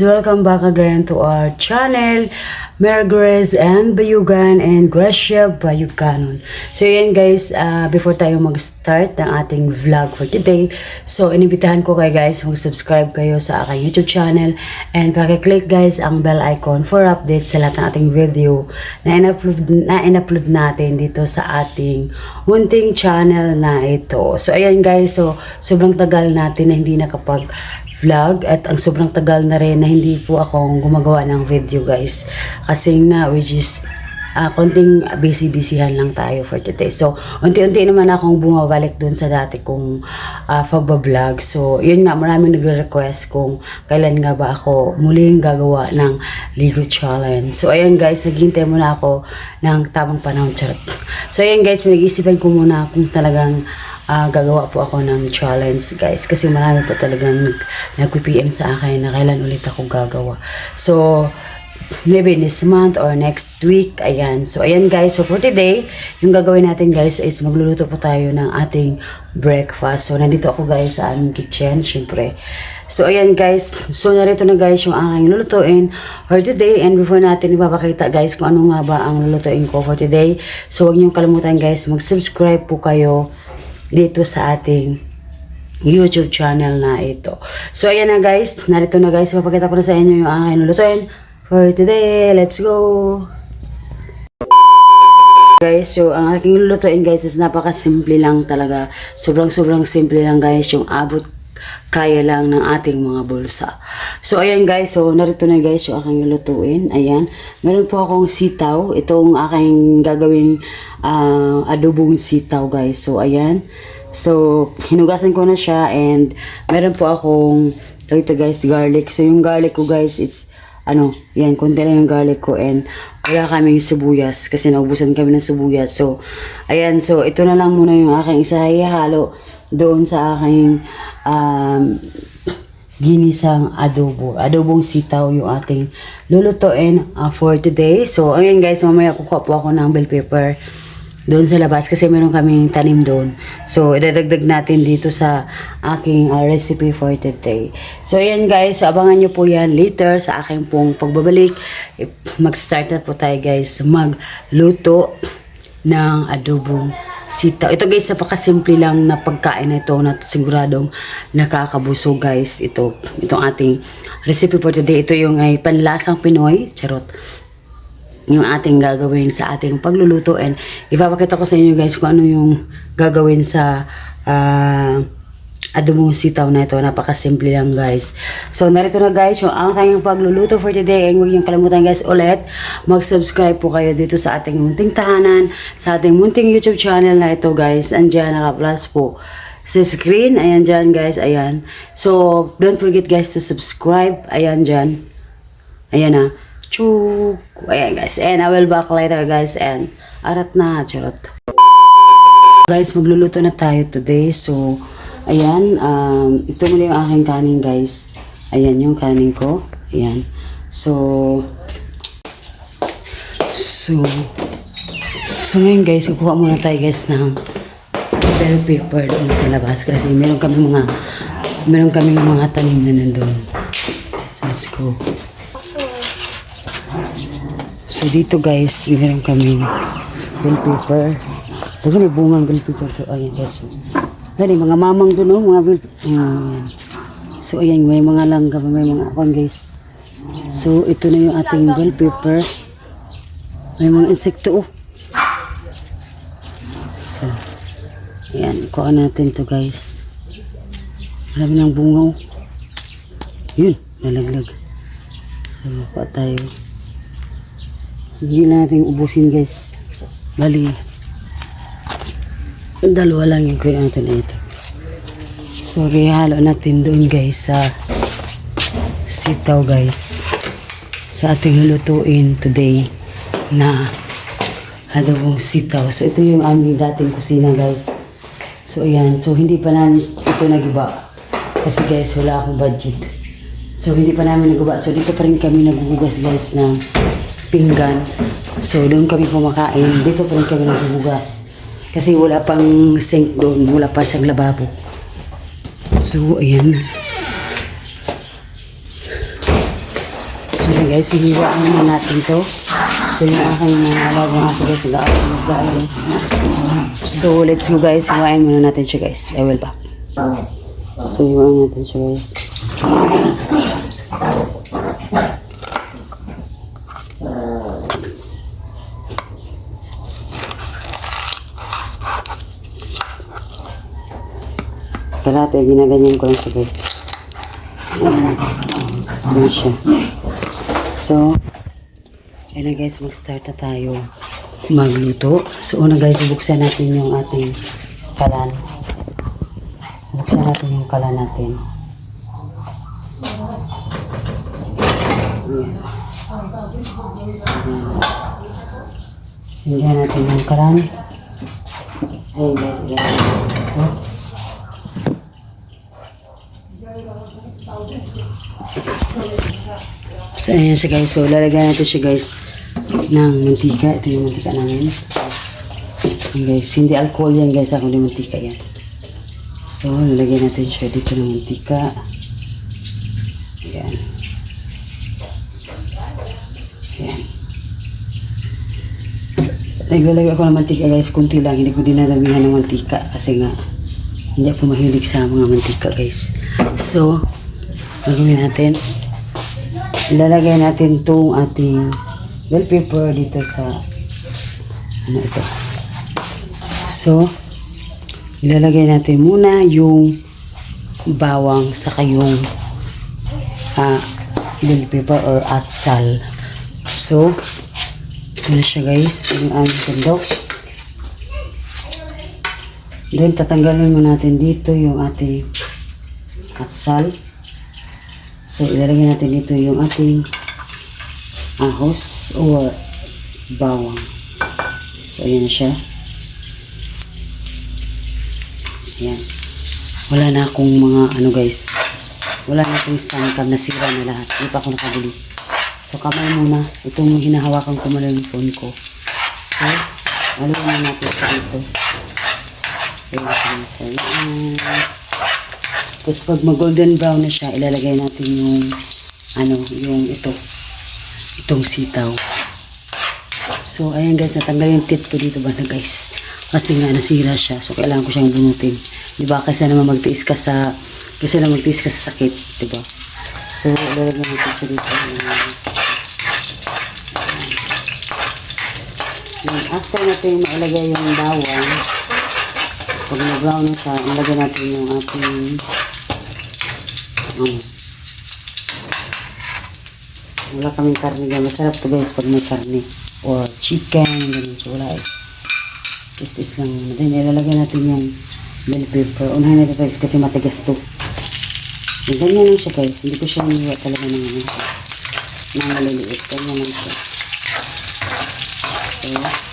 guys! Welcome back again to our channel, Mergres and Bayugan and Gracia Bayuganon. So yan guys, ah, before tayo mag-start ng ating vlog for today, so inibitahan ko kayo guys, mag-subscribe kayo sa aking YouTube channel and pakiclick guys ang bell icon for update sa lahat ng ating video na in-upload, na in-upload natin dito sa ating munting channel na ito. So ayan guys, so sobrang tagal natin na hindi nakapag vlog at ang sobrang tagal na rin na hindi po akong gumagawa ng video guys kasi nga which is ah, konting busy-busyhan lang tayo for today. So, unti-unti naman akong bumabalik dun sa dati kong uh, pagbablog. So, yun nga, maraming nagre-request kung kailan nga ba ako muling gagawa ng Ligo Challenge. So, ayan guys, naghintay muna ako ng tamang panahon. Charot. So, ayan guys, pinag-isipan ko muna kung talagang ah, gagawa po ako ng challenge guys kasi marami po talagang nag, nag-PM sa akin na kailan ulit ako gagawa. So, maybe this month or next week. Ayan. So, ayan guys. So, for today, yung gagawin natin guys is magluluto po tayo ng ating breakfast. So, nandito ako guys sa aming kitchen, syempre. So, ayan guys. So, narito na guys yung aking lulutuin for today. And before natin ipapakita guys kung ano nga ba ang lulutuin ko for today. So, huwag niyong kalimutan guys, mag-subscribe po kayo dito sa ating YouTube channel na ito. So, ayan na guys. Narito na guys. Papakita ko na sa inyo yung aking lulutuin for today. Let's go! Guys, so ang aking lulutuin guys is napaka-simple lang talaga. Sobrang-sobrang simple lang guys yung abot kaya lang ng ating mga bulsa. So ayan guys, so narito na guys yung aking lulutuin. Ayan. Meron po akong sitaw. Itong aking gagawin ah, adobong sitaw guys. So ayan. So hinugasan ko na siya and meron po akong ito guys garlic. So yung garlic ko guys it's ano, yan, konti lang yung garlic ko and wala kaming sibuyas kasi naubusan kami ng sibuyas. So, ayan, so ito na lang muna yung aking isa ihalo doon sa aking um, ginisang adobo. Adobong sitaw yung ating lulutuin uh, for today. So, ayan guys, mamaya kukuha po ako ng bell pepper doon sa labas kasi meron kaming tanim doon. So, idadagdag natin dito sa aking uh, recipe for today. So, ayan guys, so abangan nyo po yan later sa aking pong pagbabalik. Mag-start na po tayo guys magluto ng adobong sitaw. Ito guys, napakasimple lang na pagkain na ito na siguradong nakakabusog guys. Ito, itong ating recipe for today. Ito yung ay panlasang Pinoy. Charot yung ating gagawin sa ating pagluluto and ipapakita ko sa inyo guys kung ano yung gagawin sa ah adobong sitaw na ito. Napakasimple lang guys. So narito na guys yung aking pagluluto for today and huwag niyong kalimutan guys ulit mag-subscribe po kayo dito sa ating munting tahanan sa ating munting YouTube channel na ito guys. Andiyan naka-plus po sa screen. Ayan dyan guys. Ayan. So don't forget guys to subscribe. Ayan dyan. Ayan na. Chuk. Ayan guys. And I will back later guys. And arat na. Charot. Guys, magluluto na tayo today. So, ayan. Um, ito muna yung aking kanin guys. Ayan yung kanin ko. Ayan. So, so, so ngayon guys, kukuha muna tayo guys ng bell pepper doon sa labas kasi meron kami mga meron kami mga tanim na nandun. So, let's go. So dito guys, meron kami bell pepper. Baga may bungang bell pepper to. Ayan guys. So, Ayan, mga mamang doon, oh, mga bell Ayan. So ayan, may mga langga, may mga akon guys. So ito na yung ating bell pepper. May mga insekto oh. So, ayan, kuha natin to guys. Marami ng bunga oh. Yun, nalaglag. So, kuha tayo. Hindi natin ubusin guys. Bali, dalawa lang yung kuya natin ito. So, halo natin doon guys sa sitaw guys. Sa ating lulutuin today na adobong sitaw. So, ito yung aming dating kusina guys. So, ayan. So, hindi pa namin ito nagiba. Kasi guys, wala akong budget. So, hindi pa namin nagiba. So, dito pa rin kami nagugugas guys ng pinggan. So, doon kami kumakain. Dito pa rin kami naghuhugas. Kasi wala pang sink doon. Wala pa siyang lababo. So, ayan. Ayan guys, hihiwaan na natin to. So yung aking mga alagang aso guys, nag-aaral So let's go guys, hiwain muna natin siya guys. I will back. So hiwain natin siya guys. Kalate, ginaganyan ko lang siya guys. Ayan siya. So, ayun na guys, mag-start na tayo magluto. So, una guys, bubuksan natin yung ating kalan. Buksan natin yung kalan natin. Ayan. Natin yung kalan. Ayun guys, ilagay natin ito. So, ayan siya guys. So, lalagyan natin siya guys ng mantika. Ito yung mantika namin. Ayan guys. Hindi alcohol yan guys. Ako yung mantika yan. So, lalagyan natin siya dito ng mantika. Ayan. Ayan. Naglalagay ako ng mantika guys. Kunti lang. Hindi ko dinadamihan ng mantika. Kasi nga, hindi ako mahilig sa mga mantika guys. So, gagawin natin ilalagay natin tong ating bell pepper dito sa ano ito? So ilalagay natin muna yung bawang saka yung ah, bell pepper or atsal so na siya guys? Yung aming sandok. Then tatanggalin mo natin dito yung ating atsal So, ilalagay natin dito yung ating ahos or bawang. So, ayan siya. Ayan. Wala na akong mga ano guys. Wala na akong stand cam. Nasira na lahat. Hindi pa ako nakabili. So, kamay muna. Itong hinahawakan ko muna yung phone ko. So, aluin na natin ito dito. Ayan. So, ayan. Tapos pag mag-golden brown na siya, ilalagay natin yung ano, yung ito. Itong sitaw. So, ayan guys, natanggal yung tits ko dito banda guys. Kasi nga, nasira siya. So, kailangan ko siyang bunutin. Di ba? Kasi naman magtiis ka sa, kasi naman magtiis ka sa sakit. Di ba? So, ilalagay natin siya dito. Ayan. After natin mailagay yung bawang, pag na-brown na siya, ilagay natin yung ating ano. Wala kaming karne dyan. Masarap to guys pag may karne. Or chicken, ganun. So wala eh. Tis-tis lang. Then ilalagay natin yung bell pepper. Unahin natin guys kasi matigas to. Yung ganyan lang siya guys. Hindi ko siya niwa talaga ng ano. Ng maliliit. Ganyan lang siya. So,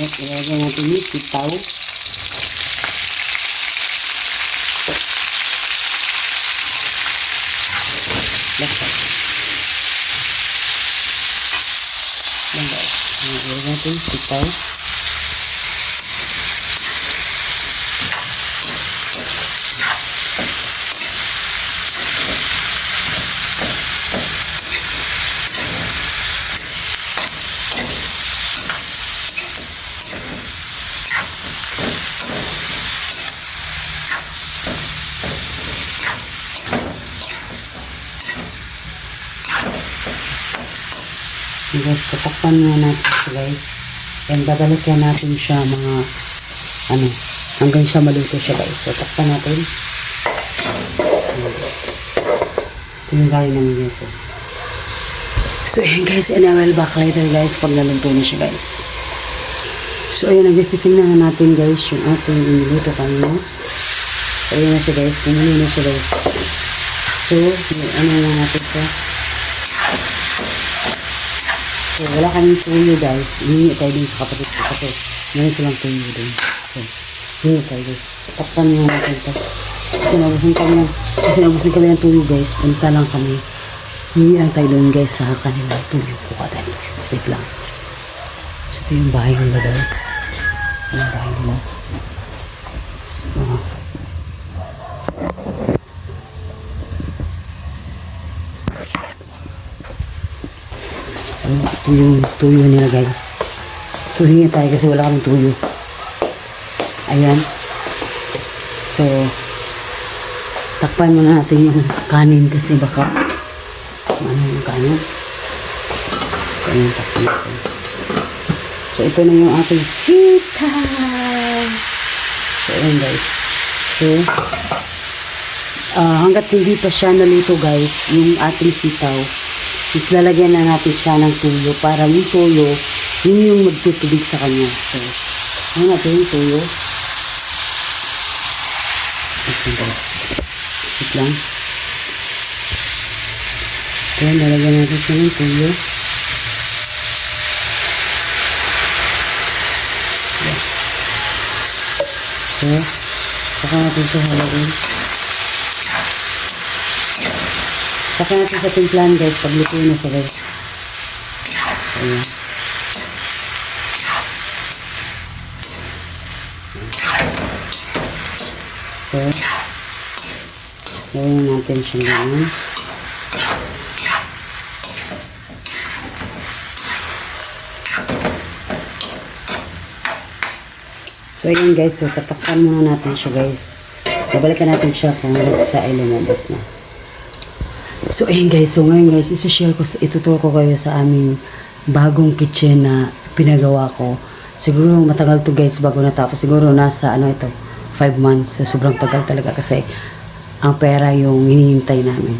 Ilagay ilagay natin yung sitaw. Lasa. Guys, tatakpan nga natin siya guys. And babalikan natin siya mga ano, hanggang siya maluto siya guys. So, takpan natin. Ito yung gaya namin guys. Oh. So, ayan guys, and I will back later guys pag naluto na siya guys. So, ayan, nag-tingnan na natin guys yung ating niluto kanina. So, ayan na siya guys. Kumulo na siya guys. So, ano na natin siya. So, wala kaming tuyo guys. Hihingi tayo din sa kapatid ko kasi meron silang tuyo din. So, hihingi tayo guys. Takpan nyo natin ito. Kasi nabusin kami ng, kasi nabusin kami ng tuyo guys. Punta lang kami. Hindi lang tayo doon guys sa kanila. Tuyo ko ka tayo. Wait lang. So ito yung bahay nila guys. Yung bahay nila. So, So, ito yung tuyo nila guys. So, hingi tayo kasi wala kaming tuyo. Ayan. So, takpan muna natin yung kanin kasi baka ano yung kanin. Kanin takpan natin. So, ito na yung ating sita. So, ayan guys. So, ah hanggat hindi pa siya naluto guys, yung ating sitaw, is lalagyan na natin siya ng tuyo para yung tuyo, yun yung magtutubig sa kanya. So, ano natin yung tuyo? Wait lang. Ayan, lalagyan natin siya ng tuyo. So, saka natin siya halagin. Saka natin sa timplahan guys, pag luto na siya guys. Ayan. So, gawin natin siya ganyan. So, ayan guys. So, tatakpan muna natin siya guys. Babalikan natin siya kung sa ay lumabot na. So, ayun guys. So, ngayon guys, isi-share ko, ituturo ko kayo sa aming bagong kitchen na pinagawa ko. Siguro matagal to guys bago natapos. Siguro nasa ano ito, 5 months. So, sobrang tagal talaga kasi ang pera yung hinihintay namin.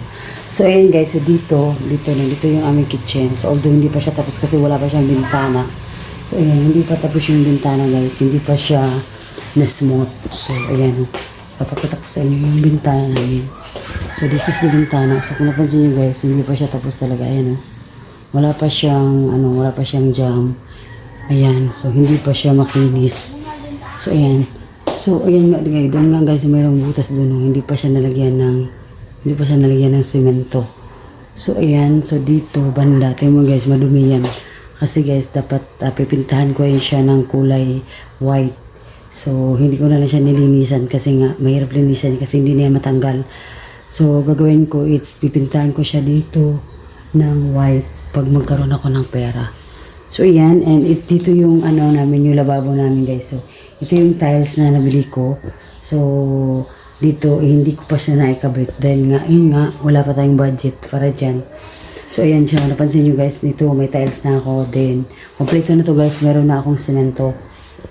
So, ayun guys. So, dito, dito na, dito yung aming kitchen. So, although hindi pa siya tapos kasi wala pa siyang bintana. So, ayan, hindi pa tapos yung bintana guys. Hindi pa siya na-smooth. So, ayan. Papakita ko sa inyo yung bintana namin. So, this is the bintana. So, kung napansin nyo guys, hindi pa siya tapos talaga. Ayan, oh. Wala pa siyang, ano, wala pa siyang jam. Ayan. So, hindi pa siya makinis. So, ayan. So, ayan nga, guys. Doon nga, guys, mayroong butas doon. Oh. Hindi pa siya nalagyan ng, hindi pa siya nalagyan ng semento. So, ayan. So, dito, banda. Tingnan mo, guys, madumi yan. Kasi, guys, dapat uh, pipintahan ko yun siya ng kulay white. So, hindi ko na lang siya nilinisan kasi nga, mahirap linisan kasi hindi niya matanggal. So, gagawin ko, it's pipintahan ko siya dito ng white pag magkaroon ako ng pera. So, ayan. And it, dito yung ano namin, yung lababo namin, guys. So, ito yung tiles na nabili ko. So, dito, eh, hindi ko pa siya naikabit. Dahil nga, yun nga, wala pa tayong budget para dyan. So, ayan siya. Napansin nyo guys, dito may tiles na ako. Then, kompleto na to guys. Meron na akong semento.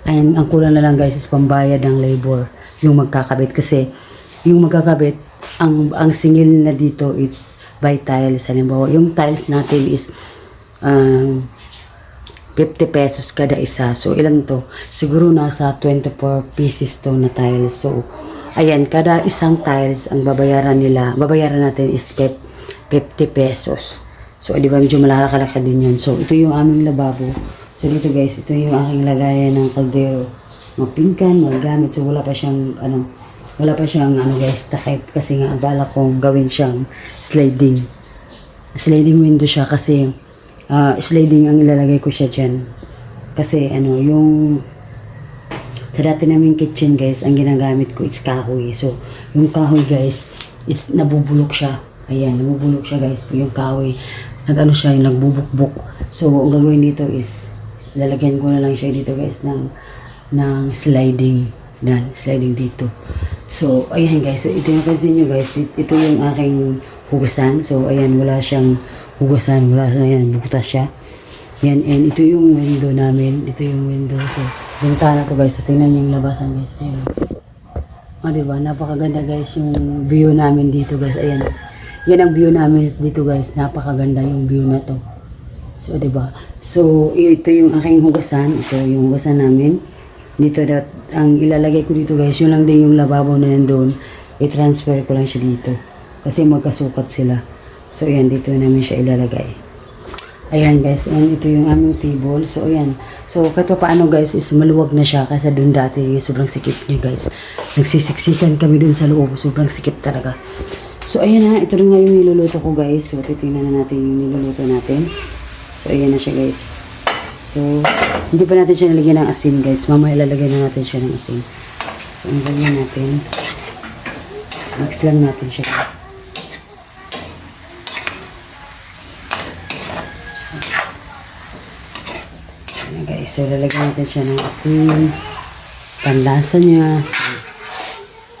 And ang kulang na lang guys is pambayad ng labor. Yung magkakabit. Kasi, yung magkakabit, ang, ang singil na dito, it's by tiles. Halimbawa, yung tiles natin is um, 50 pesos kada isa. So, ilan to? Siguro nasa 24 pieces to na tiles. So, ayan, kada isang tiles, ang babayaran nila, babayaran natin is pep- 50 pesos. So, di ba, medyo malakalaka din yun. So, ito yung aming lababo. So, dito guys, ito yung aking lagayan ng kaldero. Mga pingkan, mga gamit. So, wala pa siyang, ano, wala pa siyang, ano guys, takip. Kasi nga, bala kong gawin siyang sliding. Sliding window siya kasi, ah, sliding ang ilalagay ko siya dyan. Kasi, ano, yung, sa dati naming kitchen guys, ang ginagamit ko is kahoy. So, yung kahoy guys, it's nabubulok siya. Ayan, nabubulok siya guys. Yung kahoy, nag-ano siya, yung nagbubukbuk. So, ang gagawin dito is, lalagyan ko na lang siya dito guys ng, ng sliding. Dan, sliding dito. So, ayan guys. So, ito yung pansin nyo guys. Ito, yung aking hugasan. So, ayan, wala siyang hugasan. Wala siya, ayan, butas siya. Yan, and ito yung window namin. Ito yung window. So, bintana to guys. So, tingnan yung labasan guys. Ayan. O, diba? Napakaganda guys yung view namin dito guys. Ayan. Yan ang view namin dito guys. Napakaganda yung view na to. So, diba? So, ito yung aking hugasan. Ito yung hugasan namin. Dito, dat, ang ilalagay ko dito guys, yun lang din yung lababo na nandun. I-transfer ko lang siya dito. Kasi magkasukat sila. So, yan, dito namin siya ilalagay. Ayan guys, and ito yung aming table. So ayan. So kahit pa paano guys is maluwag na siya kasi dun dati sobrang sikip niya guys. Nagsisiksikan kami dun sa loob. Sobrang sikip talaga. So ayan na, ito na nga yung niluluto ko guys. So titingnan na natin yung niluluto natin. So ayan na siya guys. So hindi pa natin siya nalagyan ng asin guys. Mamaya ilalagay na natin siya ng asin. So ang ganyan natin. Mix lang natin siya guys. Ayan guys, so lalagyan natin siya ng asin. Panlasa niya. So,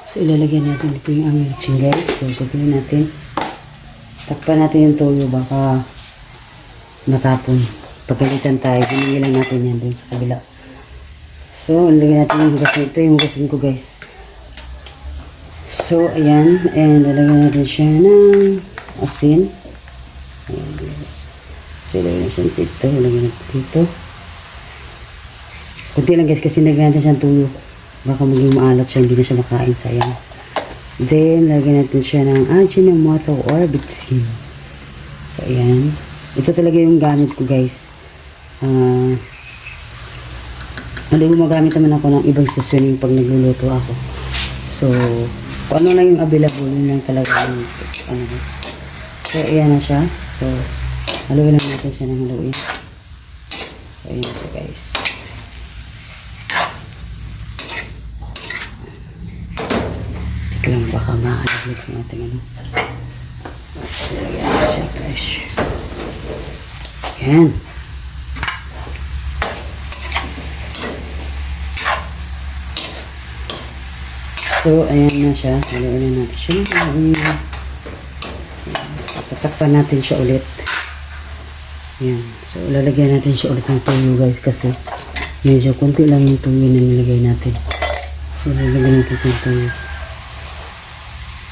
so ilalagyan natin dito yung lechon guys. So gagawin natin. Takpan natin yung toyo baka matapon. Pagalitan tayo, ginigil lang natin yan dun sa kabila. So, lalagyan natin yung hugasin. Ito yung hugasin ko guys. So, ayan. And lalagyan natin siya ng asin. Ayan guys. So, ilagay natin dito. Ilagay natin dito. Kunti lang guys kasi nilagyan natin siyang tuyo. Baka maging maalat siya, hindi na siya makain. Sayang. Then, lagyan natin siya ng Ajinomoto or bitsin. So, ayan. Ito talaga yung gamit ko guys. Ah... Hindi gumagamit naman ako ng ibang seasoning pag nagluluto ako. So, ano lang yung available, yun lang talaga yung ano. So, ayan na siya. So, haluin lang natin siya ng haluin. So, ayan na siya guys. Lang baka mahalaglag yung ating ano. So, ayan na siya guys. Ayan. So, ayan na siya. Na natin siya. Tatakpan natin siya ulit. Ayan. So, lalagyan natin siya ulit ng tuyo guys kasi medyo konti lang yung tuyo na nilagay natin. So, lalagyan natin siya ng tuyo.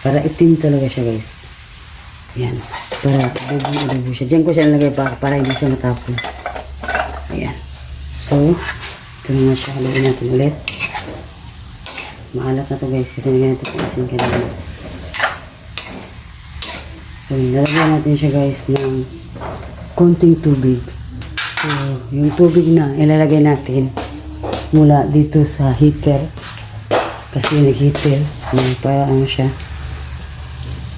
Para itim talaga siya guys. Ayan. Para adobo-adobo siya. Diyan ko siya nilagay para, para hindi siya matapon. Ayan. So, ito na nga siya. Haluin natin ulit. Maalat na to guys kasi nagyan natin ang asin kanina. So, nalagyan natin siya guys ng konting tubig. So, yung tubig na ilalagay natin mula dito sa heater. Kasi nag-heater. May para ano siya.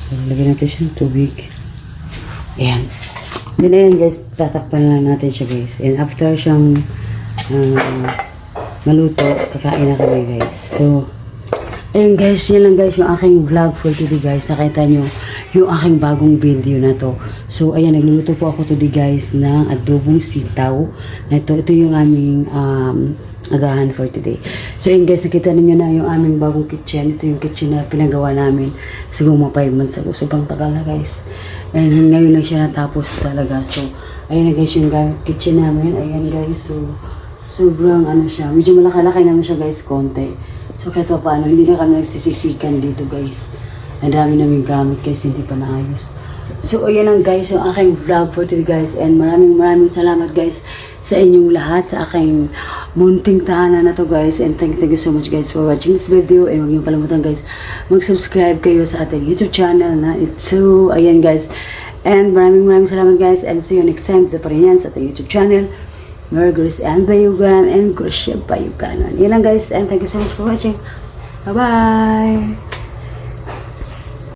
So, lagyan natin siya ng tubig. Ayan. Then, ayan guys, tatakpan lang natin siya guys. And after siyang um, maluto, kakain na kami guys. So, ayun guys, yan lang guys yung aking vlog for today guys. Nakita nyo yung aking bagong video na to. So, ayan, nagluluto po ako today guys ng adobong sitaw. Ito, ito yung aming um, agahan for today. So, ayun guys, nakita ninyo na yung aming bagong kitchen. Ito yung kitchen na pinagawa namin siguro mga 5 months ago. Sobrang tagal na guys. And ngayon lang siya natapos talaga. So, ayun na guys yung kitchen namin. Ayan guys, so sobrang ano siya. Medyo malaki-laki naman siya guys, konti. So kahit pa paano, hindi na kami nagsisisikan dito guys. Ang dami namin gamit guys, hindi pa naayos. So ayan lang guys, yung aking vlog for today guys. And maraming maraming salamat guys sa inyong lahat, sa aking munting tahanan na to guys. And thank, thank you so much guys for watching this video. And huwag niyo kalimutan guys, mag-subscribe kayo sa ating YouTube channel na ito. Ayan guys. And maraming maraming salamat guys. And see you next time. Ito pa rin yan sa ating YouTube channel. Merry Grace and Bayugan and Gracia Bayuganon. Yan lang guys and thank you so much for watching. Bye-bye!